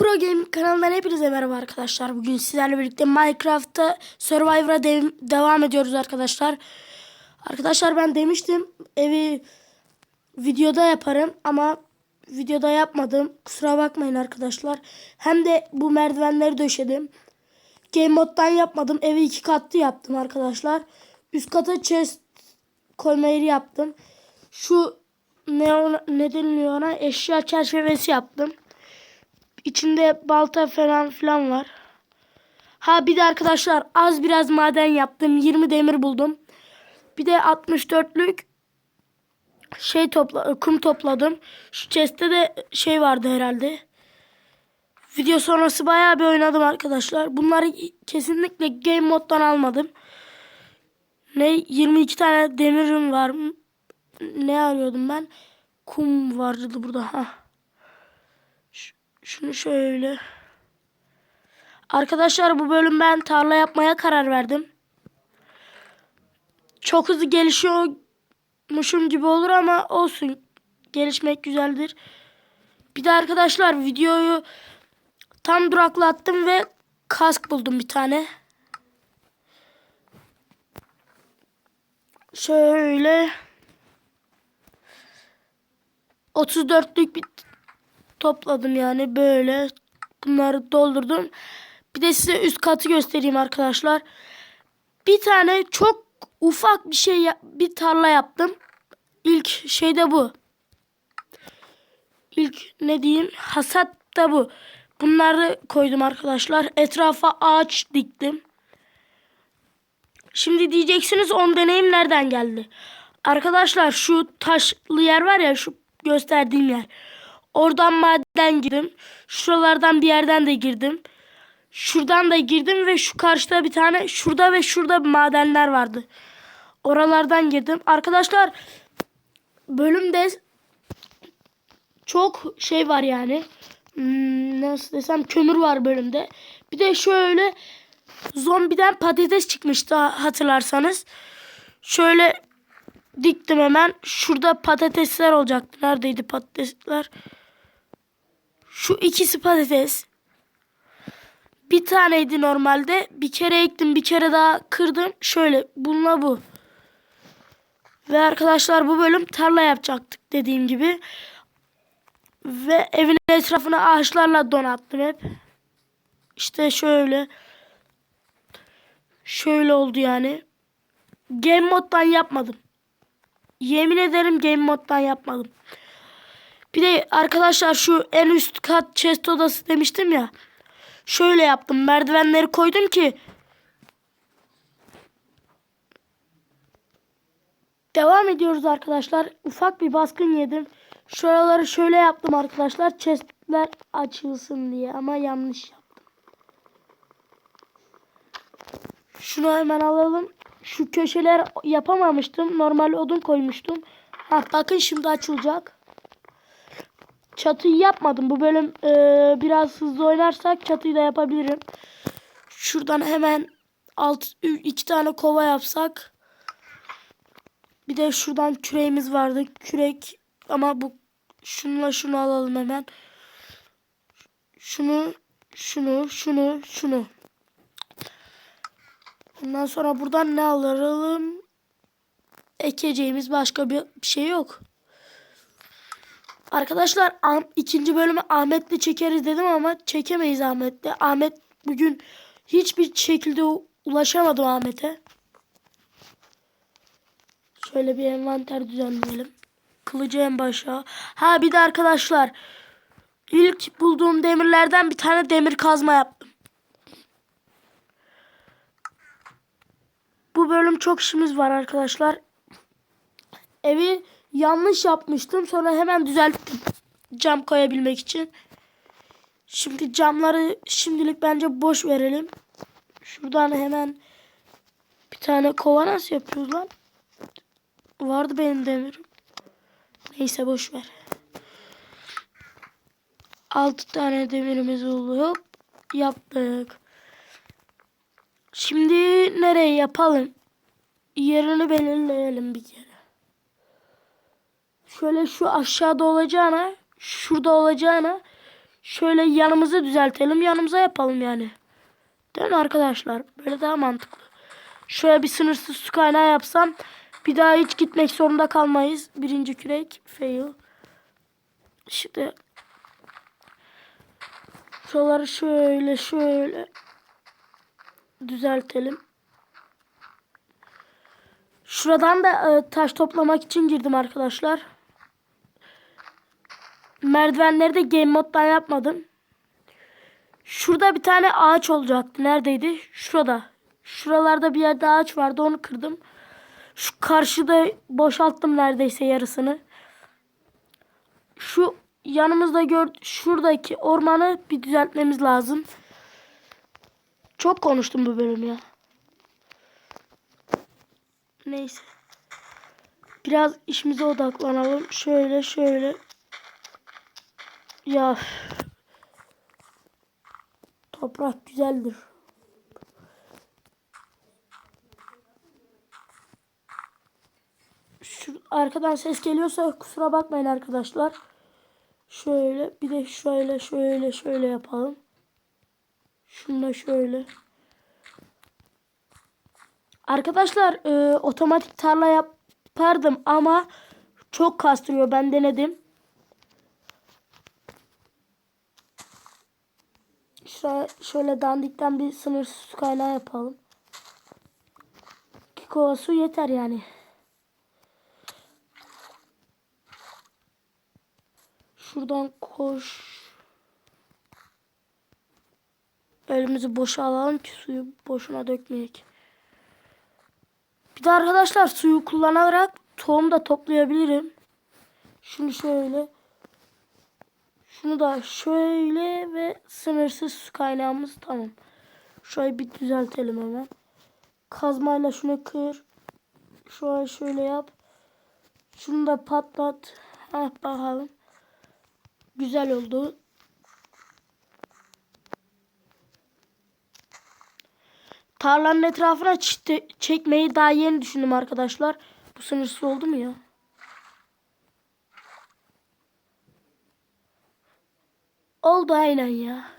Pro Game kanalından hepinize merhaba arkadaşlar. Bugün sizlerle birlikte Minecraft'ta Survivor'a dev- devam ediyoruz arkadaşlar. Arkadaşlar ben demiştim evi videoda yaparım ama videoda yapmadım. Kusura bakmayın arkadaşlar. Hem de bu merdivenleri döşedim. Game moddan yapmadım. Evi iki katlı yaptım arkadaşlar. Üst kata chest koyma yaptım. Şu ne, ona- ne deniliyor ona eşya çerçevesi yaptım. İçinde balta falan filan var. Ha bir de arkadaşlar az biraz maden yaptım. 20 demir buldum. Bir de 64'lük şey topla kum topladım. Şu chest'te de şey vardı herhalde. Video sonrası bayağı bir oynadım arkadaşlar. Bunları kesinlikle game moddan almadım. Ne 22 tane demirim var. Ne arıyordum ben? Kum vardı burada. Ha. Şunu şöyle. Arkadaşlar bu bölüm ben tarla yapmaya karar verdim. Çok hızlı gelişiyormuşum gibi olur ama olsun. Gelişmek güzeldir. Bir de arkadaşlar videoyu tam duraklattım ve kask buldum bir tane. Şöyle 34'lük bir topladım yani böyle bunları doldurdum. Bir de size üst katı göstereyim arkadaşlar. Bir tane çok ufak bir şey bir tarla yaptım. İlk şey de bu. İlk ne diyeyim hasat da bu. Bunları koydum arkadaşlar. Etrafa ağaç diktim. Şimdi diyeceksiniz on deneyim nereden geldi? Arkadaşlar şu taşlı yer var ya şu gösterdiğim yer. Oradan maden girdim. Şuralardan bir yerden de girdim. Şuradan da girdim ve şu karşıda bir tane şurada ve şurada madenler vardı. Oralardan girdim. Arkadaşlar bölümde çok şey var yani. Hmm, nasıl desem kömür var bölümde. Bir de şöyle zombiden patates çıkmıştı hatırlarsanız. Şöyle diktim hemen. Şurada patatesler olacaktı. Neredeydi patatesler? Şu ikisi patates. Bir taneydi normalde. Bir kere ektim, bir kere daha kırdım. Şöyle bununla bu. Ve arkadaşlar bu bölüm tarla yapacaktık dediğim gibi. Ve evin etrafını ağaçlarla donattım hep. İşte şöyle. Şöyle oldu yani. Game moddan yapmadım. Yemin ederim game moddan yapmadım. Bir de arkadaşlar şu en üst kat chest odası demiştim ya. Şöyle yaptım. Merdivenleri koydum ki Devam ediyoruz arkadaşlar. Ufak bir baskın yedim. Şuraları şöyle yaptım arkadaşlar. Chestler açılsın diye ama yanlış yaptım. Şunu hemen alalım. Şu köşeler yapamamıştım. Normal odun koymuştum. Ha, bakın şimdi açılacak. Çatıyı yapmadım. Bu bölüm e, biraz hızlı oynarsak çatıyı da yapabilirim. Şuradan hemen alt iki tane kova yapsak. Bir de şuradan küreğimiz vardı. Kürek ama bu şunla şunu alalım hemen. Şunu, şunu, şunu, şunu. Ondan sonra buradan ne alalım? Ekeceğimiz başka bir şey yok. Arkadaşlar ikinci bölümü Ahmet'le çekeriz dedim ama çekemeyiz Ahmet'le. Ahmet bugün hiçbir şekilde ulaşamadım Ahmet'e. Şöyle bir envanter düzenleyelim. Kılıcı en başa. Ha bir de arkadaşlar ilk bulduğum demirlerden bir tane demir kazma yaptım. Bu bölüm çok işimiz var arkadaşlar. Evi yanlış yapmıştım. Sonra hemen düzelttim. Cam koyabilmek için. Şimdi camları şimdilik bence boş verelim. Şuradan hemen bir tane kova nasıl yapıyoruz lan? Vardı benim demirim. Neyse boş ver. 6 tane demirimiz oldu. Hop, yaptık. Şimdi nereye yapalım? Yerini belirleyelim bir kere. Şöyle şu aşağıda olacağına, şurada olacağına Şöyle yanımızı düzeltelim. Yanımıza yapalım yani. Değil mi arkadaşlar? Böyle daha mantıklı. Şöyle bir sınırsız su kaynağı yapsam bir daha hiç gitmek zorunda kalmayız. Birinci kürek fail. İşte şuraları şöyle şöyle düzeltelim. Şuradan da e, taş toplamak için girdim arkadaşlar. Merdivenleri de game moddan yapmadım. Şurada bir tane ağaç olacaktı. Neredeydi? Şurada. Şuralarda bir yerde ağaç vardı. Onu kırdım. Şu karşıda boşalttım neredeyse yarısını. Şu yanımızda gör şuradaki ormanı bir düzeltmemiz lazım. Çok konuştum bu bölüm ya. Neyse. Biraz işimize odaklanalım. Şöyle şöyle. Ya. Toprak güzeldir. Şu arkadan ses geliyorsa kusura bakmayın arkadaşlar. Şöyle bir de şöyle şöyle şöyle yapalım. Şunu da şöyle. Arkadaşlar e, otomatik tarla yapardım ama çok kastırıyor. Ben denedim. Şuraya şöyle dandikten bir sınırsız kaynağı yapalım. İki kova su yeter yani. Şuradan koş. Elimizi boşa alalım ki suyu boşuna dökmeyek. Bir de arkadaşlar suyu kullanarak tohum da toplayabilirim. Şunu şöyle. Şunu da şöyle ve sınırsız su kaynağımız tamam. Şöyle bir düzeltelim hemen. Kazmayla şunu kır. Şöyle şöyle yap. Şunu da patlat. Heh bakalım. Güzel oldu. Tarlanın etrafına çekmeyi daha yeni düşündüm arkadaşlar. Bu sınırsız oldu mu ya? Oldu aynen ya.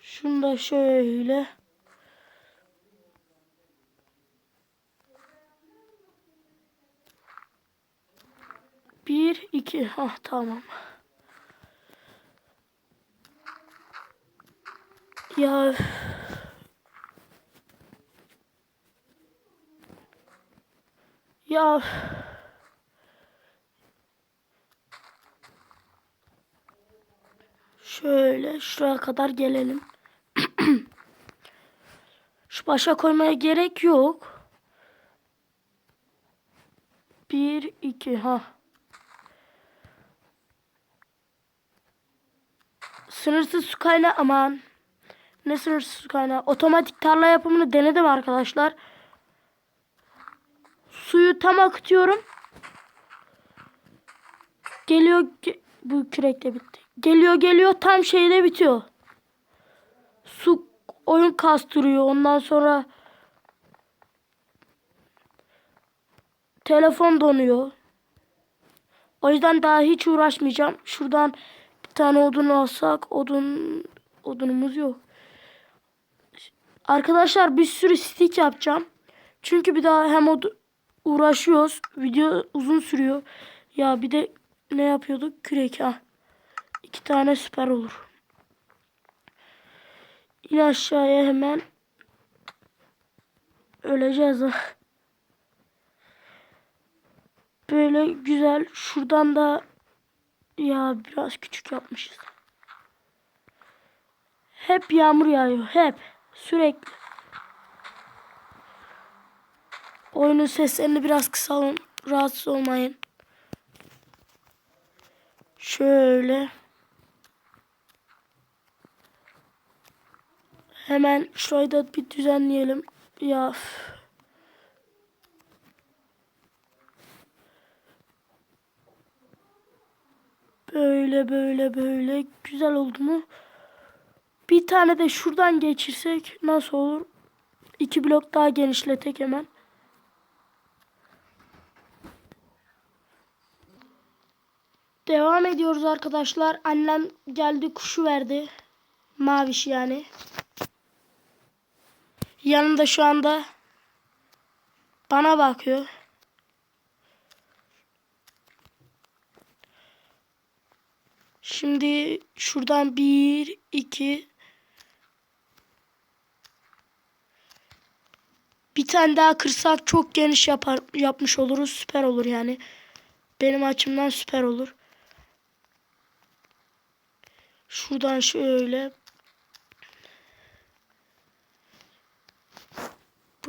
Şunu da şöyle. Bir, iki. Hah tamam. Ya ya şöyle şuraya kadar gelelim. Şu başa koymaya gerek yok. Bir, iki, ha. Sınırsız su kaynağı aman. Ne sınırsız su kaynağı? Otomatik tarla yapımını denedim arkadaşlar. Suyu tam akıtıyorum. Geliyor ge- bu kürek de bitti. Geliyor geliyor tam şeyde bitiyor. Su oyun kastırıyor. Ondan sonra telefon donuyor. O yüzden daha hiç uğraşmayacağım. Şuradan bir tane odun alsak odun odunumuz yok. Arkadaşlar bir sürü stick yapacağım. Çünkü bir daha hem od uğraşıyoruz. Video uzun sürüyor. Ya bir de ne yapıyorduk? Kürek ha. İki tane süper olur. İn aşağıya hemen. Öleceğiz ha. Böyle güzel. Şuradan da ya biraz küçük yapmışız. Hep yağmur yağıyor. Hep. Sürekli. Oyunun seslerini biraz kısalım. Rahatsız olmayın. Şöyle. Hemen şurayı da bir düzenleyelim. Ya. Böyle böyle böyle güzel oldu mu? Bir tane de şuradan geçirsek nasıl olur? İki blok daha genişletek hemen. Devam ediyoruz arkadaşlar. Annem geldi kuşu verdi. Maviş yani. Yanında şu anda bana bakıyor. Şimdi şuradan bir, iki, bir tane daha kırsak çok geniş yapar, yapmış oluruz. Süper olur yani. Benim açımdan süper olur. Şuradan şöyle.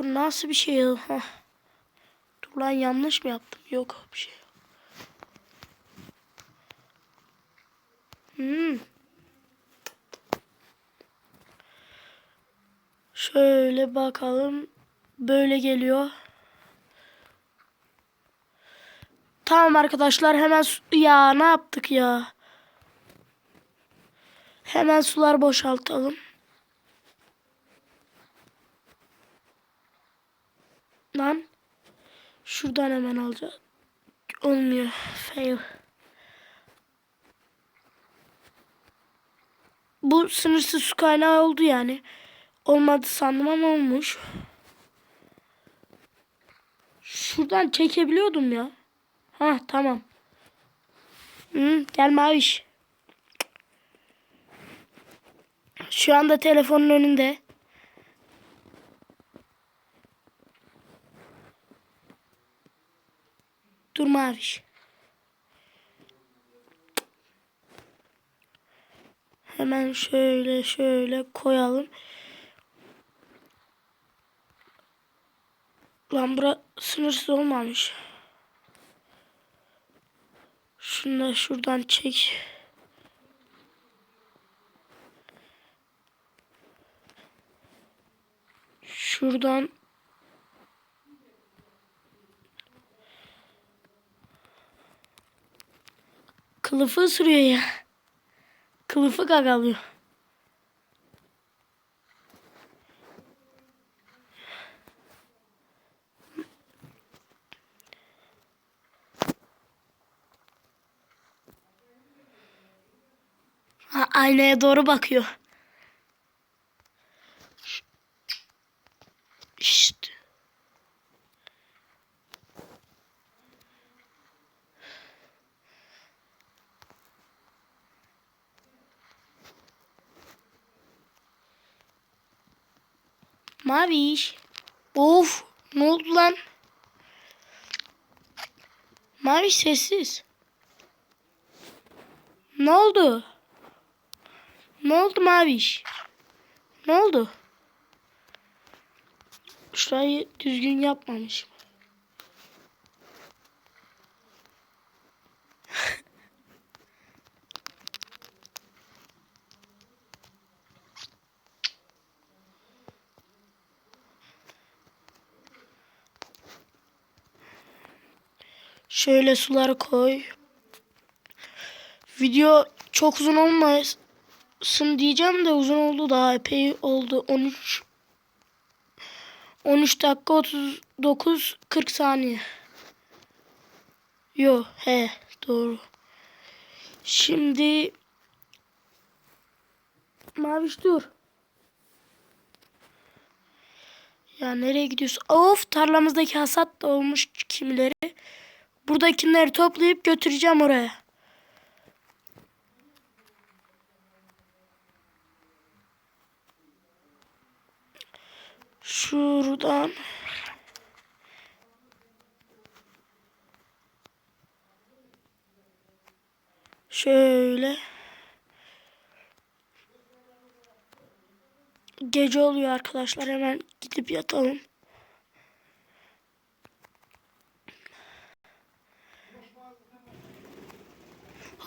Bu nasıl bir şey ya? Heh. Dur lan yanlış mı yaptım? Yok bir şey. Hmm. Şöyle bakalım. Böyle geliyor. Tamam arkadaşlar hemen ya ne yaptık ya? Hemen sular boşaltalım. Lan şuradan hemen alacağız. Olmuyor. Fail. Bu sınırsız su kaynağı oldu yani. Olmadı sandım ama olmuş. Şuradan çekebiliyordum ya. Ha tamam. Hı, gel Maviş. Şu anda telefonun önünde. Dur Maviş. Hemen şöyle şöyle koyalım. Lan bura sınırsız olmamış. Şunu da şuradan çek. Şuradan kılıfı ısırıyor ya. Kılıfı gagalıyor. Aynaya doğru bakıyor. Maviş. Of ne oldu lan? Maviş sessiz. Ne oldu? Ne oldu Maviş? Ne oldu? Şurayı düzgün yapmamışım. Şöyle suları koy. Video çok uzun olmasın diyeceğim de uzun oldu daha epey oldu. 13 13 dakika 39 40 saniye. Yo he doğru. Şimdi Maviş dur. Ya nereye gidiyorsun? Of tarlamızdaki hasat da olmuş kimileri. Buradakileri toplayıp götüreceğim oraya. Şuradan. Şöyle. Gece oluyor arkadaşlar. Hemen gidip yatalım.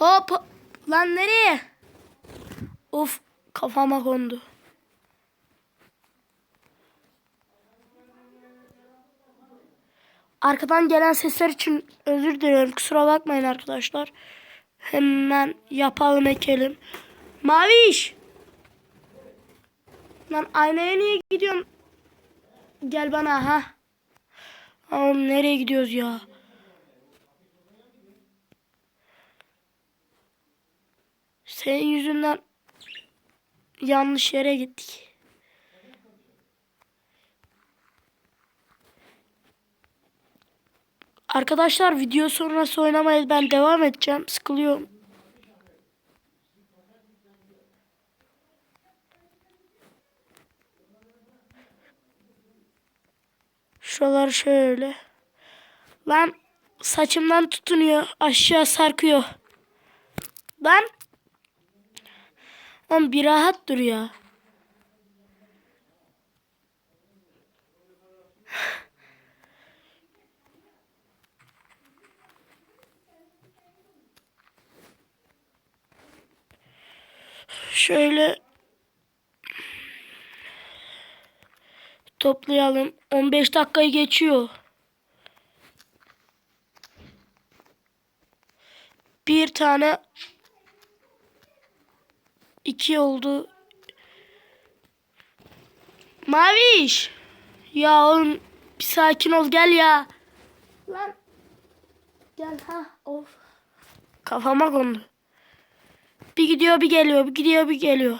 Hop. Lan nereye? Of kafama kondu. Arkadan gelen sesler için özür diliyorum. Kusura bakmayın arkadaşlar. Hemen yapalım ekelim. Maviş. Lan aynaya niye gidiyorsun? Gel bana ha. Oğlum nereye gidiyoruz ya? Senin yüzünden yanlış yere gittik. Arkadaşlar video sonrası oynamaya ben devam edeceğim. Sıkılıyorum. Şuralar şöyle. Lan saçımdan tutunuyor. Aşağı sarkıyor. Lan. Oğlum bir rahat dur ya. Şöyle toplayalım. 15 dakikayı geçiyor. Bir tane iki oldu. Maviş. Ya oğlum bir sakin ol gel ya. Lan. Gel ha of. Kafama kondu. Bir gidiyor bir geliyor bir gidiyor bir geliyor.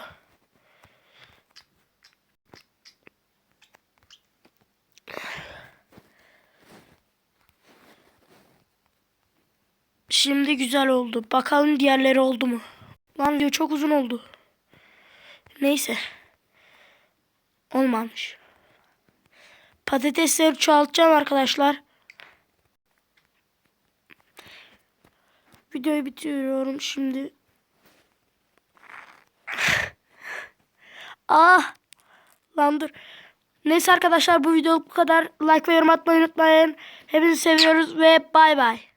Şimdi güzel oldu. Bakalım diğerleri oldu mu? Lan diyor çok uzun oldu. Neyse. Olmamış. Patatesleri çoğaltacağım arkadaşlar. Videoyu bitiriyorum şimdi. ah! Lan dur. Neyse arkadaşlar bu video bu kadar. Like ve yorum atmayı unutmayın. Hepinizi seviyoruz ve bay bay.